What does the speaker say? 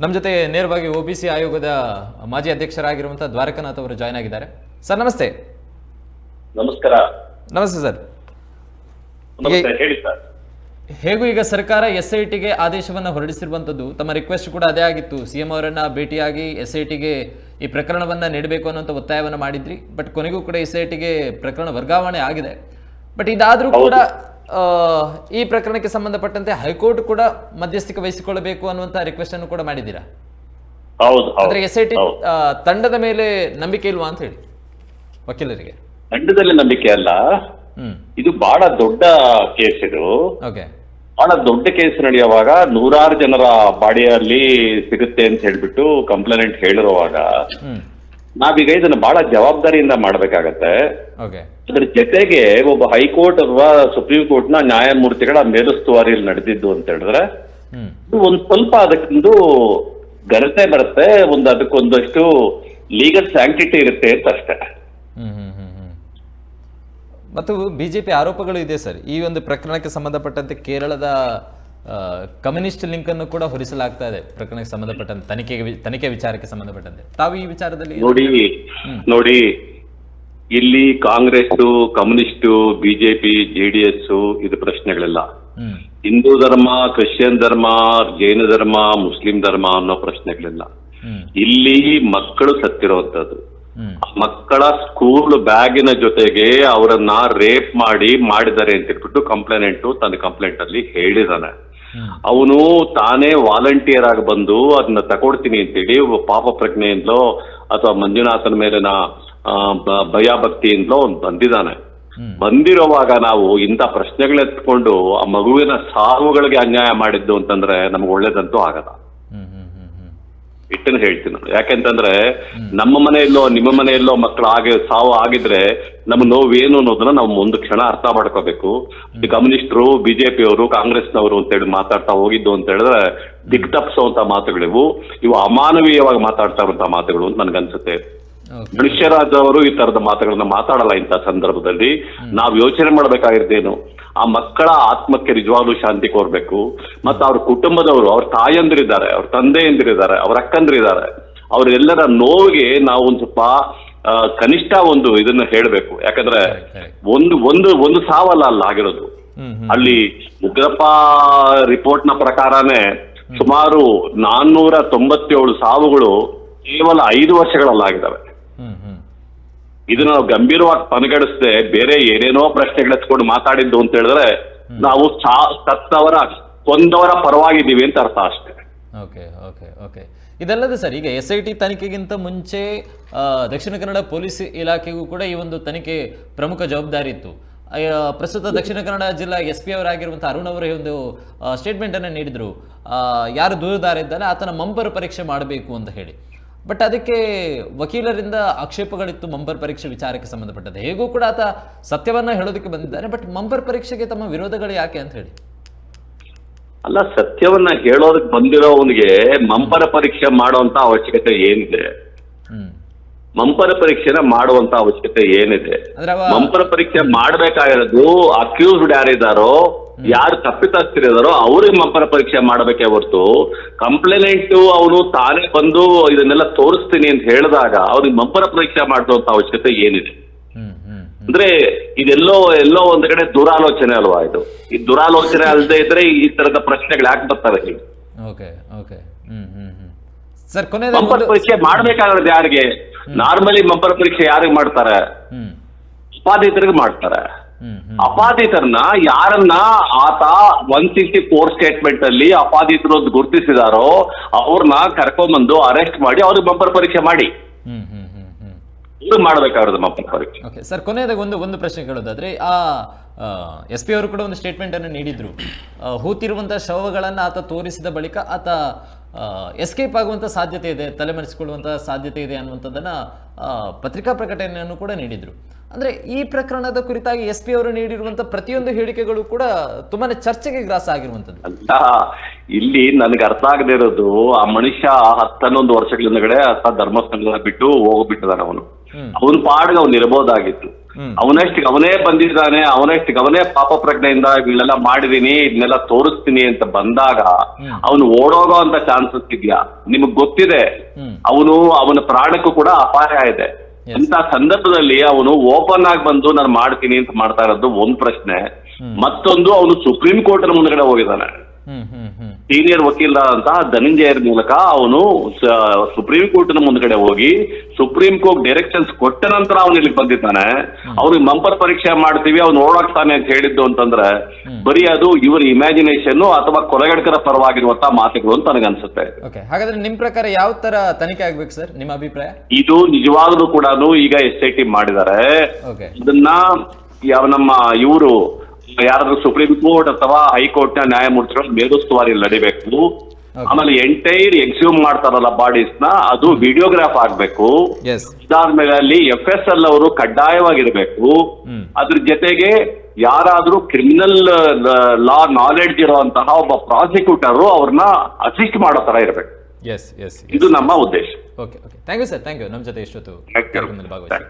ನಮ್ಮ ಜೊತೆ ನೇರವಾಗಿ ಒ ಬಿ ಸಿ ಆಯೋಗದ ಮಾಜಿ ಅಧ್ಯಕ್ಷರಾಗಿರುವಂತಹ ದ್ವಾರಕನಾಥ್ ಅವರು ಜಾಯ್ನ್ ಆಗಿದ್ದಾರೆ. ಸರ್ ನಮಸ್ತೆ. ನಮಸ್ಕಾರ. ನಮಸ್ತೆ ಸರ್. ಹೇಳಿ ಸರ್. ಹೇಗೂ ಈಗ ಸರ್ಕಾರ ಎಸ್ ಐ ಟಿಗೆ ಆದೇಶವನ್ನು ಹೊರಡಿಸಿರುವಂಥದ್ದು ತಮ್ಮ ರಿಕ್ವೆಸ್ಟ್ ಕೂಡ ಅದೇ ಆಗಿತ್ತು. ಸಿಎಂ ಅವರನ್ನ ಭೇಟಿಯಾಗಿ ಎಸ್ ಐ ಟಿಗೆ ಈ ಪ್ರಕರಣವನ್ನ ನೀಡಬೇಕು ಅನ್ನೋಂಥ ಒತ್ತಾಯವನ್ನು ಮಾಡಿದ್ರಿ. ಬಟ್ ಕೊನೆಗೂ ಕೂಡ ಎಸ್ ಐ ಟಿಗೆ ಪ್ರಕರಣ ವರ್ಗಾವಣೆ ಆಗಿದೆ. ಬಟ್ ಇದಾದರೂ ಕೂಡ ಈ ಪ್ರಕರಣಕ್ಕೆ ಸಂಬಂಧಪಟ್ಟಂತೆ ಹೈಕೋರ್ಟ್ ಕೂಡ ಮಧ್ಯಸ್ಥಿಕೆ ವಹಿಸಿಕೊಳ್ಳಬೇಕು ಅನ್ನುವಂತಹ ರಿಕ್ವೆಸ್ಟ್ ಅನ್ನು ಕೂಡ ಮಾಡಿದ್ದೀರಾ? ಹೌದು ಎಸ್ ಐ ಟಿ ತಂಡದ ಮೇಲೆ ನಂಬಿಕೆ ಇಲ್ವಾ ಅಂತ ಹೇಳಿ ವಕೀಲರಿಗೆ? ತಂಡದಲ್ಲಿ ನಂಬಿಕೆ ಅಲ್ಲ. ಹ್ಮ್. ಇದು ಬಹಳ ದೊಡ್ಡ ಕೇಸ್ ಇದು. ಓಕೆ. ಬಹಳ ದೊಡ್ಡ ಕೇಸ್ ನಡೆಯುವಾಗ ನೂರಾರು ಜನರ ಬಾಡಿಯಲ್ಲಿ ಸಿಗುತ್ತೆ ಅಂತ ಹೇಳ್ಬಿಟ್ಟು ಕಂಪ್ಲೇಂಟ್ ಹೇಳಿರುವಾಗ ನಾವೀಗ ಇದನ್ನ ಬಹಳ ಜವಾಬ್ದಾರಿಯಿಂದ ಮಾಡ್ಬೇಕಾಗತ್ತೆ. ಓಕೆ ಅದ್ರ ಜೊತೆಗೆ ಒಬ್ಬ ಹೈಕೋರ್ಟ್ ಅಥವಾ ಸುಪ್ರೀಂ ಕೋರ್ಟ್ನ ನ್ಯಾಯಮೂರ್ತಿಗಳ ಮೇಲುಸ್ತುವಾರಿಯಲ್ಲಿ ನಡೆದಿದ್ದು ಅಂತ ಹೇಳಿದ್ರೆ ಹ್ಮ್. ಒಂದ್ ಸ್ವಲ್ಪ ಅದಕ್ಕೊಂದು ಘನತೆ ಬರುತ್ತೆ ಒಂದು ಅದಕ್ಕೊಂದಷ್ಟು ಲೀಗಲ್ ಸ್ಯಾಂಕ್ಟಿಟಿ ಇರುತ್ತೆ ಅಂತ ಅಷ್ಟೇ. ಹ್ಮ್ ಹ್ಮ್ ಹ್ಮ್ ಹ್ಮ್. ಮತ್ತು ಬಿಜೆಪಿ ಆರೋಪಗಳು ಇದೆ ಸರ್. ಈ ಒಂದು ಪ್ರಕರಣಕ್ಕೆ ಸಂಬಂಧಪಟ್ಟಂತೆ ಕೇರಳದ ಕಮ್ಯುನಿಸ್ಟ್ ಲಿಂಕ್ ಅನ್ನು ಕೂಡ ಹೊರಿಸಲಾಗ್ತಾ ಇದೆ. ಪ್ರಕರಣಕ್ಕೆ ಸಂಬಂಧಪಟ್ಟಂತೆ ತನಿಖೆಗೆ ತನಿಖೆ ವಿಚಾರಕ್ಕೆ ಸಂಬಂಧಪಟ್ಟಂತೆ. ತಾವು ಈ ವಿಚಾರದಲ್ಲಿ ನೋಡಿ ನೋಡಿ ಇಲ್ಲಿ ಕಾಂಗ್ರೆಸ್ ಕಮ್ಯುನಿಸ್ಟ್ ಬಿಜೆಪಿ ಜೆಡಿಎಸ್ ಇದು ಪ್ರಶ್ನೆಗಳೆಲ್ಲ. ಹಿಂದೂ ಧರ್ಮ ಕ್ರಿಶ್ಚಿಯನ್ ಧರ್ಮ ಜೈನ ಧರ್ಮ ಮುಸ್ಲಿಂ ಧರ್ಮ ಅನ್ನೋ ಪ್ರಶ್ನೆಗಳಿಲ್ಲ. ಇಲ್ಲಿ ಮಕ್ಕಳು ಸತ್ತಿರುವಂತದ್ದು ಮಕ್ಕಳ ಸ್ಕೂಲ್ ಬ್ಯಾಗಿನ ಜೊತೆಗೆ ಅವರನ್ನ ರೇಪ್ ಮಾಡಿ ಮಾಡಿದ್ದಾರೆ ಅಂತ ಹೇಳ್ಬಿಟ್ಟು ಕಂಪ್ಲೇಂಟ್ ತನ್ನ ಕಂಪ್ಲೇಂಟ್ ಅಲ್ಲಿ ಹೇಳಿದಾನೆ ಅವನು ತಾನೇ ವಾಲಂಟಿಯರ್ ಆಗಿ ಬಂದು ಅದನ್ನ ತಗೊಡ್ತೀನಿ ಅಂತೇಳಿ ಪಾಪ ಪ್ರಜ್ಞೆಯಿಂದಲೋ ಅಥವಾ ಮಂಜುನಾಥನ ಮೇಲಿನ ಆ, ಭಯ ಭಕ್ತಿಯಿಂದಲೋ ಅವ್ನು ಬಂದಿದ್ದಾನೆ. ಬಂದಿರುವಾಗ ನಾವು ಇಂಥ ಪ್ರಶ್ನೆಗಳೆತ್ಕೊಂಡು ಆ ಮಗುವಿನ ಸಾವುಗಳಿಗೆ ಅನ್ಯಾಯ ಮಾಡಿದ್ದು ಅಂತಂದ್ರೆ ನಮ್ಗೆ ಒಳ್ಳೇದಂತೂ ಆಗಲ್ಲ. ಇಟ್ಟನ್ನು ಹೇಳ್ತೀನಿ ನಾನು. ಯಾಕೆಂತಂದ್ರೆ ನಮ್ಮ ಮನೆಯಲ್ಲೋ ನಿಮ್ಮ ಮನೆಯಲ್ಲೋ ಮಕ್ಕಳು ಆಗಿ ಸಾವು ಆಗಿದ್ರೆ ನಮ್ಮ ಏನು ಅನ್ನೋದನ್ನ ನಾವು ಒಂದು ಕ್ಷಣ ಅರ್ಥ ಮಾಡ್ಕೋಬೇಕು. ಕಮ್ಯುನಿಸ್ಟ್ರು ಬಿಜೆಪಿ ಅವರು ಕಾಂಗ್ರೆಸ್ನವರು ಅಂತೇಳಿ ಮಾತಾಡ್ತಾ ಹೋಗಿದ್ದು ಅಂತ ಹೇಳಿದ್ರೆ ದಿಗ್ ತಪ್ಪಿಸುವಂತ ಮಾತುಗಳಿವು. ಇವು ಅಮಾನವೀಯವಾಗಿ ಮಾತಾಡ್ತಾ ಇರುವಂತ ಮಾತುಗಳು ಅಂತ ನನ್ಗನ್ಸುತ್ತೆ. ಮನುಷ್ಯರಾಜ್ ಅವರು ಈ ತರದ ಮಾತುಗಳನ್ನ ಮಾತಾಡಲ್ಲ ಇಂಥ ಸಂದರ್ಭದಲ್ಲಿ. ನಾವು ಯೋಚನೆ ಮಾಡ್ಬೇಕಾಗಿರ್ದೇನು ಆ ಮಕ್ಕಳ ಆತ್ಮಕ್ಕೆ ನಿಜವಾಗ್ಲೂ ಶಾಂತಿ ಕೋರ್ಬೇಕು. ಮತ್ತೆ ಅವ್ರ ಕುಟುಂಬದವರು ಅವ್ರ ತಾಯಂದಿರಿದ್ದಾರೆ ಅವ್ರ ತಂದೆಯಂದಿರಿದ್ದಾರೆ ಅವ್ರ ಅಕ್ಕಂದಿರಿದ್ದಾರೆ. ಅವರೆಲ್ಲರ ನೋವಿಗೆ ನಾವು ಒಂದು ಸ್ವಲ್ಪ ಕನಿಷ್ಠ ಒಂದು ಇದನ್ನ ಹೇಳಬೇಕು. ಯಾಕಂದ್ರೆ. ಒಂದು ಒಂದು ಒಂದು ಸಾವಲ್ಲ ಅಲ್ಲ ಆಗಿರೋದು. ಅಲ್ಲಿ ಉಗ್ರಪ್ಪ ರಿಪೋರ್ಟ್ನ ಪ್ರಕಾರನೇ ಸುಮಾರು ನಾನ್ನೂರ ತೊಂಬತ್ತೇಳು ಸಾವುಗಳು ಕೇವಲ ಐದು ವರ್ಷಗಳಲ್ಲಾಗಿದ್ದಾವೆ ಇದನ್ನ ನಾವು ಗಂಭೀರವಾಗಿ ಪರಿಗಣಿಸದೆ ಬೇರೆ ಏನೇನೋ ಪ್ರಶ್ನೆಗಳೆತ್ಕೊಂಡು ಮಾತಾಡಿದ್ದು ಅಂತ ಹೇಳಿದ್ರೆ ನಾವು ಸತ್ತವರ ಕೊಂದವರ ಪರವಾಗಿದ್ದೀವಿ ಅಂತ ಅರ್ಥ ಅಷ್ಟೇ. ಓಕೆ ಓಕೆ ಓಕೆ ಇದಲ್ಲದೆ ಸರ್, ಈಗ ಎಸ್ ಐ ಟಿ ತನಿಖೆಗಿಂತ ಮುಂಚೆ ದಕ್ಷಿಣ ಕನ್ನಡ ಪೊಲೀಸ್ ಇಲಾಖೆಗೂ ಕೂಡ ಈ ಒಂದು ತನಿಖೆ ಪ್ರಮುಖ ಜವಾಬ್ದಾರಿ ಇತ್ತು. ಪ್ರಸ್ತುತ ದಕ್ಷಿಣ ಕನ್ನಡ ಜಿಲ್ಲಾ ಎಸ್ ಪಿ ಅವರಾಗಿರುವಂಥ ಅರುಣ್ ಅವರು ಒಂದು ಸ್ಟೇಟ್ಮೆಂಟ್ ಅನ್ನು ನೀಡಿದ್ರು. ಯಾರು ದೂರದಾರ ಇದ್ದಾನೆ, ಆತನ ಮಂಪರ್ ಪರೀಕ್ಷೆ ಮಾಡಬೇಕು ಅಂತ ಹೇಳಿ. ಬಟ್ ಅದಕ್ಕೆ ವಕೀಲರಿಂದ ಆಕ್ಷೇಪಗಳಿತ್ತು ಮಂಪರ್ ಪರೀಕ್ಷೆ ವಿಚಾರಕ್ಕೆ ಸಂಬಂಧಪಟ್ಟದ್ದು ಹೇಗೂ ಕೂಡ ಆತ ಸತ್ಯವನ್ನ ಹೇಳೋದಕ್ಕೆ ಬಂದಿದ್ದಾನೆ, ಬಟ್ ಮಂಪರ್ ಪರೀಕ್ಷೆಗೆ ತಮ್ಮ ವಿರೋಧಗಳು ಯಾಕೆ ಅಂತ ಹೇಳಿ. ಅಲ್ಲ ಸತ್ಯವನ್ನ ಹೇಳೋದಕ್ಕೆ ಬಂದಿರೋವನಿಗೆ ಮಂಪರ ಪರೀಕ್ಷೆ ಮಾಡುವಂತ ಅವಶ್ಯಕತೆ ಏನಿದೆ? ಮಂಪರ ಪರೀಕ್ಷೆನ ಮಾಡುವಂತ ಅವಶ್ಯಕತೆ ಏನಿದೆ? ಮಂಪರ ಪರೀಕ್ಷೆ ಮಾಡ್ಬೇಕಾಗಿರೋದು ಅಕ್ಯೂಸ್ಡ್ ಯಾರಿದ್ದಾರೋ ಯಾರು ತಪ್ಪಿತಸ್ಥರಿದಾರೋ ಅವ್ರಿಗೆ ಮಂಪರ ಪರೀಕ್ಷೆ ಮಾಡಬೇಕೇ ಹೊರತು ಕಂಪ್ಲೇನೆಂಟ್ ಅವನು ತಾನೇ ಬಂದು ಇದನ್ನೆಲ್ಲ ತೋರಿಸ್ತೀನಿ ಅಂತ ಹೇಳಿದಾಗ ಅವ್ರಿಗೆ ಮಂಪರ ಪರೀಕ್ಷೆ ಮಾಡುವಂತ ಅವಶ್ಯಕತೆ ಏನಿದೆ? ಅಂದ್ರೆ ಇದೆಲ್ಲೋ ಎಲ್ಲೋ ಒಂದ್ ಕಡೆ ದುರಾಲೋಚನೆ ಅಲ್ವಾ ಇದು? ಈ ದುರಾಲೋಚನೆ ಅಲ್ಲದೆ ಇದ್ರೆ ಈ ತರದ ಪ್ರಶ್ನೆಗಳು ಯಾಕೆ ಬರ್ತವೆ ಓಕೆ ಓಕೆ. ಹ್ಮ್ ಹ್ಮ್ ಹ್ಮ್. ಸರ್ ಕೊನೆಯದಾಗಿ ಮಂಪರ ಪರೀಕ್ಷೆ ಮಾಡ್ಬೇಕಾಗಿರೋದು ಯಾರಿಗೆ? ನಾರ್ಮಲಿ ಬಂಪರ್ ಪರೀಕ್ಷೆ ಯಾರಿಗೆ ಮಾಡ್ತಾರೆ? ಅಪಾದಿತರಿಗೆ ಮಾಡ್ತಾರೆ. ಅಪಾದಿತರನ್ನ ಯಾರನ್ನ ಆತ ಒನ್ ಸಿಕ್ಸ್ಟಿ ಫೋರ್ ಸ್ಟೇಟ್ಮೆಂಟ್ ಅಲ್ಲಿ ಅಪಾದಿತರು ಗುರುತಿಸಿದಾರೋ ಅವ್ರನ್ನ ಕರ್ಕೊಂಬಂದು ಅರೆಸ್ಟ್ ಮಾಡಿ ಅವ್ರಿಗೆ ಬಂಪರ್ ಪರೀಕ್ಷೆ ಮಾಡಿ. ಇದು ಓಕೆ ಸರ್ ಕೊನೆಯದಾಗಿ ಒಂದು ಒಂದು ಪ್ರಶ್ನೆ ಕೇಳೋದಾದ್ರೆ, ಆ ಎಸ್ ಪಿ ಅವರು ಕೂಡ ಒಂದು ಸ್ಟೇಟ್ಮೆಂಟ್ ಅನ್ನು ನೀಡಿದ್ರು. ಹೂತಿರುವಂತಹ ಶವಗಳನ್ನು ಆತ ತೋರಿಸಿದ ಬಳಿಕ ಆತ ಎಸ್ಕೇಪ್ ಆಗುವಂಥ ಸಾಧ್ಯತೆ ಇದೆ ತಲೆಮರೆಸಿಕೊಳ್ಳುವಂಥ ಸಾಧ್ಯತೆ ಇದೆ ಅನ್ನುವಂಥದ್ದನ್ನು ಪತ್ರಿಕಾ ಪ್ರಕಟಣೆಯನ್ನು ಕೂಡ ನೀಡಿದ್ರು. ಅಂದ್ರೆ ಈ ಪ್ರಕರಣದ ಕುರಿತಾಗಿ ಎಸ್ ಪಿ ಅವರು ನೀಡಿರುವಂಥ ಪ್ರತಿಯೊಂದು ಹೇಳಿಕೆಗಳು ಕೂಡ ತುಂಬಾನೇ ಚರ್ಚೆಗೆ ಗ್ರಾಸ ಆಗಿರುವಂಥದ್ದು. ಇಲ್ಲಿ ನನಗೆ ಅರ್ಥ ಆಗದೆ ಇರೋದು ಆ ಮನುಷ್ಯ ಹತ್ತನ್ನೊಂದು ವರ್ಷಗಳ ಹಿಂದಗಡೆ ಧರ್ಮಸ್ಥಾನ ಧರ್ಮಸ್ಥಳ ಬಿಟ್ಟು ಹೋಗ್ಬಿಟ್ಟಿದ್ದಾನೆ ಅವನು. ಅವನ ಪಾಡಿಗೆ ಅವ್ನು ಇರ್ಬೋದಾಗಿತ್ತು ಅವನಷ್ಟಿಗೆ ಅವನೇ ಬಂದಿದ್ದಾನೆ ಅವನಷ್ಟಿಗೆ ಅವನೇ ಪಾಪ ಪ್ರಜ್ಞೆಯಿಂದ ಇವನ್ನೆಲ್ಲ ಮಾಡಿದೀನಿ ಇದನ್ನೆಲ್ಲ ತೋರಿಸ್ತೀನಿ ಅಂತ ಬಂದಾಗ ಅವನು ಓಡೋಗೋ ಅಂತ ಚಾನ್ಸಸ್ ಇದೆಯಾ? ನಿಮಗ್ ಗೊತ್ತಿದೆ. ಅವನು ಅವನ ಪ್ರಾಣಕ್ಕೂ ಕೂಡ ಅಪಾಯ ಇದೆ. ಇಂತ ಸಂದರ್ಭದಲ್ಲಿ ಅವನು ಓಪನ್ ಆಗಿ ಬಂದು ನಾನು ಮಾಡ್ತೀನಿ ಅಂತ ಮಾಡ್ತಾ ಇರೋದು ಒಂದ್ ಪ್ರಶ್ನೆ. ಮತ್ತೊಂದು ಅವನು ಸುಪ್ರೀಂ ಕೋರ್ಟ್ ಮುಂದ್ಗಡೆ ಹೋಗಿದ್ದಾನೆ. ಸೀನಿಯರ್ ವಕೀಲರಾದಂತಹ ಧನಂಜಯರ ಮೂಲಕ ಅವನು ಸುಪ್ರೀಂ ಕೋರ್ಟ್ ಮುಂದ್ಗಡೆ ಹೋಗಿ ಸುಪ್ರೀಂ ಕೋರ್ಟ್ ಡೈರೆಕ್ಷನ್ಸ್ ಕೊಟ್ಟ ನಂತರ ಅವನು ಇಲ್ಲಿ ಬಂದಿದ್ದಾನೆ. ಅವ್ರಿಗೆ ಮಂಪರ್ ಪರೀಕ್ಷೆ ಮಾಡ್ತೀವಿ ಅವ್ನು ಓಡಾಡ್ತಾನೆ ಅಂತ ಹೇಳಿದ್ದು ಅಂತಂದ್ರೆ ಬರೀ ಅದು ಇವರ ಇಮ್ಯಾಜಿನೇಷನ್ ಅಥವಾ ಕೊರಗಡ್ಕರ ಪರವಾಗಿರುವಂತಹ ಮಾತುಗಳು ಅಂತ ನನಗನ್ಸುತ್ತೆ ಹಾಗಾದ್ರೆ ನಿಮ್ ಪ್ರಕಾರ ಯಾವ ತರ ತನಿಖೆ ಆಗ್ಬೇಕು ಸರ್ ನಿಮ್ಮ ಅಭಿಪ್ರಾಯ? ಇದು ನಿಜವಾಗ್ಲೂ ಕೂಡ ಈಗ ಎಸ್ ಐ ಟಿ ಮಾಡಿದ್ದಾರೆ. ಅದನ್ನ ಯಾವ ನಮ್ಮ ಇವರು ಯಾರಾದ್ರೂ ಸುಪ್ರೀಂ ಕೋರ್ಟ್ ಅಥವಾ ಹೈಕೋರ್ಟ್ನ ನ್ಯಾಯಮೂರ್ತಿಗಳು ಮೇಲುಸ್ತುವಾರಿ ನಡಿಬೇಕು. ಆಮೇಲೆ ಎಂಟೈರ್ ಎಕ್ಸ್ಯೂಮ್ ಮಾಡ್ತಾರಲ್ಲ ಬಾಡೀಸ್ನ ಅದು ವಿಡಿಯೋಗ್ರಾಫ್ ಆಗ್ಬೇಕು. ಇದಾದ್ಮೇಲೆ ಅಲ್ಲಿ ಎಫ್ ಎಸ್ ಎಲ್ ಅವರು ಕಡ್ಡಾಯವಾಗಿರ್ಬೇಕು. ಅದ್ರ ಜೊತೆಗೆ ಯಾರಾದ್ರೂ ಕ್ರಿಮಿನಲ್ ಲಾ ನಾಲೆಡ್ಜ್ ಇರುವಂತಹ ಒಬ್ಬ ಪ್ರಾಸಿಕ್ಯೂಟರ್ ಅವ್ರನ್ನ ಅಸಿಸ್ಟ್ ಮಾಡೋ ತರ ಇರ್ಬೇಕು. ಇದು ನಮ್ಮ ಉದ್ದೇಶ. Okay okay thank you sir thank you ನಮ್ಮ ಜೊತೆ ಇಷ್ಟೊತ್ತು ಭಾಗವಹಿಸಿ